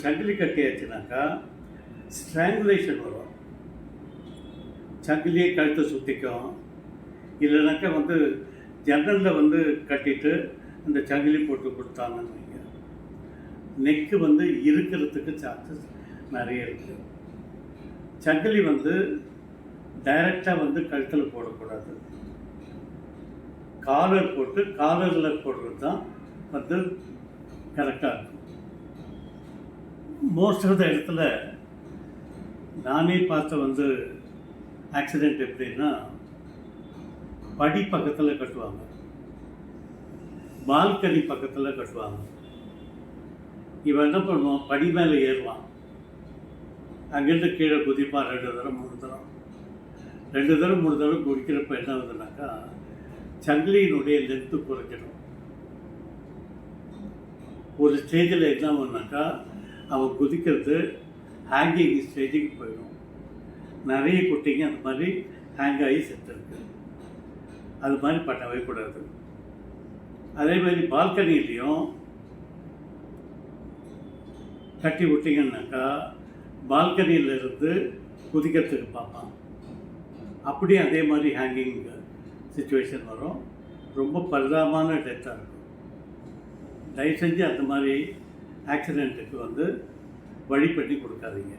சங்கிலி கட்டியாச்சுனாக்கா ஸ்ட்ராங்குலேஷன் வரும் சங்கிலியே கழுத்தை சுற்றிக்கும் இல்லைனாக்கா வந்து ஜன்னலில் வந்து கட்டிட்டு அந்த சங்கிலி போட்டு கொடுத்தாங்கன்னு வைங்க நெக்கு வந்து இருக்கிறதுக்கு சான்சஸ் நிறைய இருக்குது சங்கிலி வந்து டைரெக்டாக வந்து கழுத்தில் போடக்கூடாது காலர் போட்டு காலரில் போடுறது தான் வந்து கரெக்டாக இருக்கும் மோஸ்ட் ஆஃப் த இடத்துல நானே பார்த்த வந்து ஆக்சிடெண்ட் எப்படின்னா படி பக்கத்தில் கட்டுவாங்க. பால்கனி பக்கத்தில் கட்டுவாங்க. இவன் என்ன பண்ணுவான்? படி மேலே ஏறுவான். அங்கேருந்து கீழே குதிப்பான் ரெண்டு தடவை மூணு தடவை ரெண்டு தடவை மூணு தடவை குடிக்கிறப்ப என்ன ஆகுதுனாக்கா சங்கிலியினுடைய லென்த்து குறைக்கணும் ஒரு ஸ்டேஜில் என்ன ஆகுனாக்கா நம்ம குதிக்கிறது ஹேங்கிங் ஸ்டேஜுக்கு போயிடும். நிறைய குட்டிங்க அந்த மாதிரி ஹேங் ஆகி செத்துருக்கு. அது மாதிரி பண்ணவே கூடாது அதே மாதிரி பால்கனிலையும் கட்டி விட்டிங்கன்னாக்கா பால்கனியிலிருந்து குதிக்கிறதுக்கு பார்ப்பான். அப்படியே அதே மாதிரி ஹேங்கிங் சுச்சுவேஷன் வரும். ரொம்ப பரிதாபமான டெத்தாக இருக்கும். தயவு செஞ்சு அந்த மாதிரி ஆக்சிடெண்ட்டுக்கு வந்து வழிபட்டி கொடுக்காதீங்க.